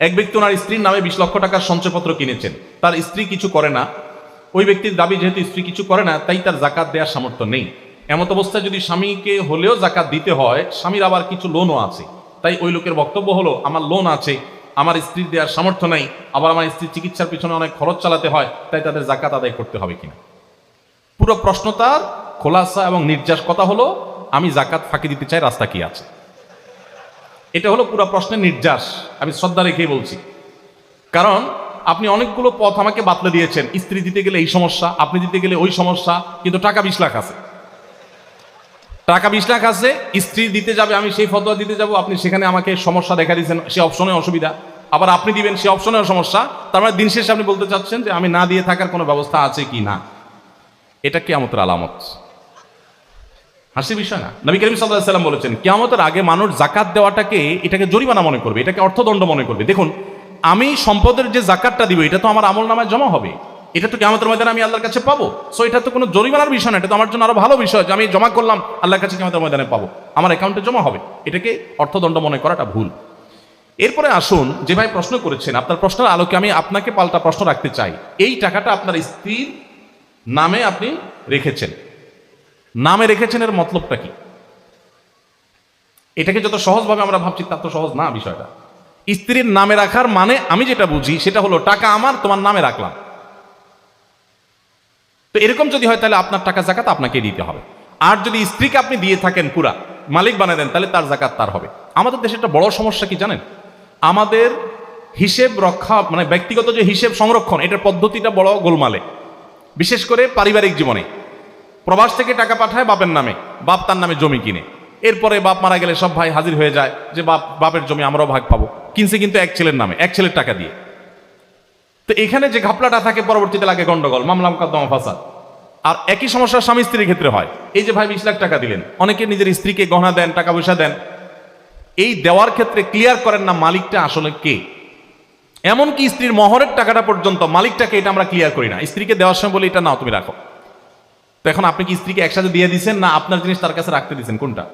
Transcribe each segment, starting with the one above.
এক ব্যক্তি ওনার স্ত্রীর নামে বিশ লক্ষ টাকার সঞ্চয়পত্র কিনেছেন। তার স্ত্রী কিছু করে না। ওই ব্যক্তির দাবি, যেহেতু স্ত্রী কিছু করে না, তাই তার জাকাত দেওয়ার সামর্থ্য নেই। এমত অবস্থায় যদি স্বামীকে হলেও জাকাত দিতে হয়, স্বামীর আবার কিছু লোনও আছে। তাই ওই লোকের বক্তব্য হলো, আমার লোন আছে, আমার স্ত্রীর দেওয়ার সামর্থ্য নেই, আবার আমার স্ত্রীর চিকিৎসার পিছনে অনেক খরচ চালাতে হয়, তাই তাদের জাকাত আদায় করতে হবে কিনা? পুরো প্রশ্ন তার খোলাসা এবং নির্যাস কথা হলো, আমি জাকাত ফাঁকি দিতে চাই, রাস্তা কি আছে? এটা হলো পুরো প্রশ্নের নির্যাস। আমি শ্রদ্ধা রেখেই বলছি। কারণ আপনি অনেকগুলো পথ আমাকে বাতলে দিয়েছেন। স্ত্রী দিতে গেলে এই সমস্যা, আপনি দিতে গেলে ওই সমস্যা, কিন্তু টাকা বিশ লাখ আছে। টাকা বিশ লাখ আছে, স্ত্রী দিতে যাবে, আমি সেই ফতোয়া দিতে যাব, আপনি সেখানে আমাকে সমস্যা দেখা দিয়েছেন, সে অপশনে অসুবিধা। আবার আপনি দিবেন, সে অপশনেও সমস্যা। তার মানে দিন শেষে আপনি বলতে চাচ্ছেন যে আমি না দিয়ে থাকার কোনো ব্যবস্থা আছে কি না? এটা কেয়ামতের আলামত। হাসি বিষয় না। নবী করিম সাল্লাহ সাল্লাম বলেছেন, কেয়ামতের আগে মানুষ জাকাত দেওয়াটাকে এটাকে জরিমানা মনে করবে, এটাকে অর্থদণ্ড মনে করবে। দেখুন, আমি সম্পদের যে জাকাতটা দিব, এটা তো আমার আমল নামায় জমা হবে। এটা তো কেমতের ময়দানে আমি আল্লাহর কাছে পাবো। সো এটা তো কোনো জরিমানার বিষয় না, এটা তো আমার জন্য আরও ভালো বিষয় যে আমি জমা করলাম, আল্লাহর কাছে কেমতের ময়দানে পাবো। আমার অ্যাকাউন্টে জমা হবে। এটাকে অর্থদণ্ড মনে করাটা ভুল। এরপরে আসুন, যে ভাই প্রশ্ন করেছেন, আপনার প্রশ্নের আলোকে আমি আপনাকে পাল্টা প্রশ্ন রাখতে চাই। এই টাকাটা আপনার স্ত্রীর নামে আপনি রেখেছেন। নামে রেখেছেন এর মতলবটা কি? এটাকে যত সহজভাবে আমরা ভাবছি, তা তো সহজ না বিষয়টা। স্ত্রীর নামে রাখার মানে আমি যেটা বুঝি, সেটা হলো টাকা আমার, তোমার নামে রাখলাম। তো এরকম যদি হয়, তাহলে আপনার টাকা জাকাত আপনাকে দিতে হবে। আর যদি স্ত্রীকে আপনি দিয়ে থাকেন পুরা, মালিক বানিয়ে দেন, তাহলে তার জাকাত তার হবে। আমাদের দেশে একটা বড় সমস্যা কি জানেন? আমাদের হিসেব রক্ষা মানে ব্যক্তিগত যে হিসেব সংরক্ষণ, এটার পদ্ধতিটা বড় গোলমালে। বিশেষ করে পারিবারিক জীবনে। প্রবাস থেকে টাকা পাঠায় বাপের নামে। বাপ তার নামে জমি কিনে। এরপরে বাপ মারা গেলে সব ভাই হাজির হয়ে যায় যে, বাপ, বাপের জমি আমরাও ভাগ পাবো। কিনছে কিন্তু এক ছেলের নামে, এক ছেলের টাকা দিয়ে। তো এখানে যে ঘাপলাটা থাকে, পরবর্তীতে লাগে গন্ডগোল। মামলা মোকদ্দমা, ফাসাদ। আর একই সমস্যা স্বামী স্ত্রীর ক্ষেত্রে হয়। এই যে ভাই বিশ লাখ টাকা দিলেন, অনেকে নিজের স্ত্রীকে গহনা দেন, টাকা পয়সা দেন। এই দেওয়ার ক্ষেত্রে ক্লিয়ার করেন না মালিকটা আসলে কে। এমনকি স্ত্রীর মহরের টাকাটা পর্যন্ত মালিকটাকে এটা আমরা ক্লিয়ার করি না। স্ত্রীকে দেওয়ার সময় বলি, এটা নাও, তুমি রাখো। তো এখন আপনি কি স্ত্রীকে একসাথে দিয়ে দিচ্ছেন না আপনার জিনিস তার কাছে রাখতে দিচ্ছেন কোনটা?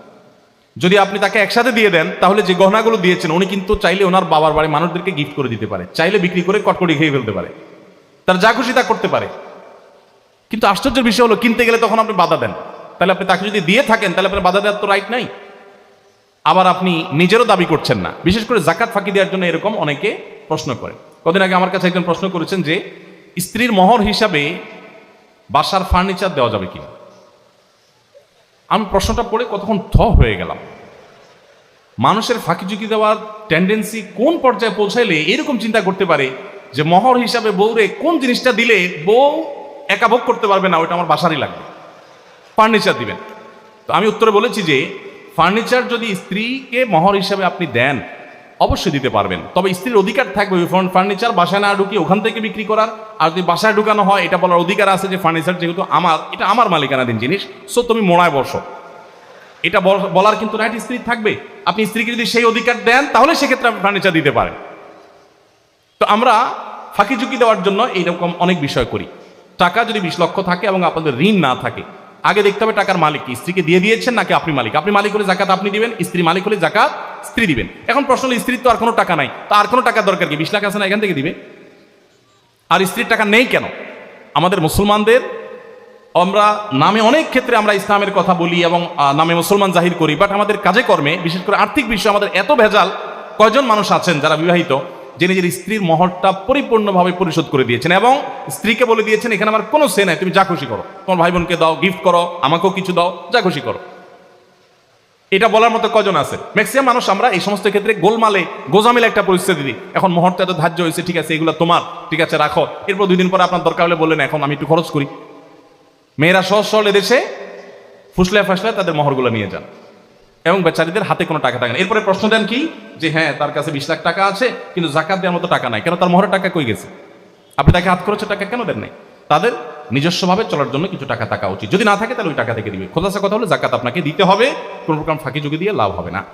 যদি আপনি তাকে একসাথে দিয়ে দেন, তাহলে যে গহনাগুলো দিয়েছেন, উনি কিন্তু চাইলে ওনার বাবার বাড়ি মানুষদেরকে গিফট করে দিতে পারে। চাইলে বিক্রি করে কটকটি খেয়ে ফেলতে পারে। তার যা খুশি তা করতে পারে। কিন্তু আশ্চর্যের বিষয় হলো, কিনতে গেলে তখন আপনি বাধা দেন। তাহলে আপনি তাকে যদি দিয়ে থাকেন, তাহলে আপনার বাধা দেওয়ার তো রাইট নাই। আবার আপনি নিজেরও দাবি করছেন না। বিশেষ করে জাকাত ফাঁকি দেওয়ার জন্য এরকম অনেকে প্রশ্ন করে কদিন আগে আমার কাছে একজন প্রশ্ন করেছেন যে, স্ত্রীর মহর হিসাবে বাসার ফার্নিচার দেওয়া যাবে কিনা? আমি প্রশ্নটা পড়ে কতক্ষণ থ হয়ে গেলাম। মানুষের ফাঁকি ঝুঁকি দেওয়ার টেন্ডেন্সি কোন পর্যায়ে পৌঁছাইলে এরকম চিন্তা করতে পারে যে মহর হিসাবে বউরে কোন জিনিসটা দিলে বউ একা ভোগ করতে পারবে না, ওইটা আমার বাসারই লাগবে। ফার্নিচার দিবেন। তো আমি উত্তরে বলেছি যে ফার্নিচার যদি স্ত্রীকে মহর হিসাবে আপনি দেন অবশ্যই দিতে পারবেন। তবে স্ত্রীর অধিকার থাকবে ফার্নিচার বাসায় না ঢুকিয়ে ওখান থেকে বিক্রি করার। আর যদি বাসায় ঢুকানো হয়, এটা বলার অধিকার আছে যে ফার্নিচার যেহেতু আমার, এটা আমার মালিকানাধীন জিনিস সো তুমি মোড়ায় বসো। এটা বলার কিন্তু রাইট স্ত্রী থাকবে। আপনি স্ত্রীকে যদি সেই অধিকার দেন, তাহলে সেক্ষেত্রে আপনি ফার্নিচার দিতে পারেন। তো আমরা ফাঁকি ঝুঁকি দেওয়ার জন্য এইরকম অনেক বিষয় করি। টাকা যদি বিশ লক্ষ থাকে এবং আপনাদের ঋণ না থাকে, আগে দেখতে হবে টাকার মালিক স্ত্রীকে দিয়ে দিয়েছেন নাকি আপনি মালিক? আপনি মালিক হলে জাকাত আপনি দিবেন, স্ত্রী মালিক হলে জাকাত স্ত্রী দিবেন। এখন প্রশ্ন হলো, স্ত্রীর তো আর কোনো টাকা নাই। তো আর কোনো টাকার দরকার কি? বিশ লাখ আছে না এখান থেকে দিবে? আর স্ত্রীর টাকা নেই কেন? আমাদের মুসলমানদের, আমরা নামে অনেক ক্ষেত্রে আমরা ইসলামের কথা বলি এবং নামে মুসলমান জাহির করি বাট আমাদের কাজে কর্মে, বিশেষ করে আর্থিক বিষয়ে আমাদের এত ভেজাল কয়জন মানুষ আছেন যারা বিবাহিত, যে নিজের স্ত্রীর মহরটা পরিপূর্ণভাবে পরিশোধ করে দিয়েছেন এবং স্ত্রীকে বলে দিয়েছেন, এখানে আমার কোনো সে নাই, তুমি যা খুশি করো। তোমার ভাই বোনকে দাও গিফট করো, আমাকেও কিছু দাও, যা খুশি করো। এটা বলার মতো কজন আছে? ম্যাক্সিমাম মানুষ আমরা এই সমস্ত ক্ষেত্রে গোলমালে, গোজামিলে একটা পরিস্থিতি দিই। এখন মুহূর্তে এত ধার্য হয়েছে, ঠিক আছে, এগুলো তোমার, ঠিক আছে, রাখো। এরপর দুই দিন পরে আপনার দরকার হলে বললেন, এখন আমি একটু খরচ করি। মেয়েরা সহজ সরল এদেশে ফুসলে ফাসলে তাদের মহরগুলো নিয়ে যান। এবং বেচারিদের হাতে কোনো টাকা থাকে না। এরপরে প্রশ্ন দেন কি? যে হ্যাঁ তার কাছে বিশ লাখ টাকা আছে, কিন্তু জাকাত দেওয়ার মতো টাকা নাই। কেন? তার মহরের টাকা কই গেছে? আপনি তাকে হাত খরচের টাকা কেন দেন নাই? তাদের নিজস্বভাবে চলার জন্য কিছু টাকা থাকা উচিত। যদি না থাকে, তাহলে ওই টাকা থেকে দিবে। খোলাসা কথা হলে জাকাত আপনাকে দিতে হবে, কোনো প্রকার ফাঁকি যোগে দিয়ে লাভ হবে না।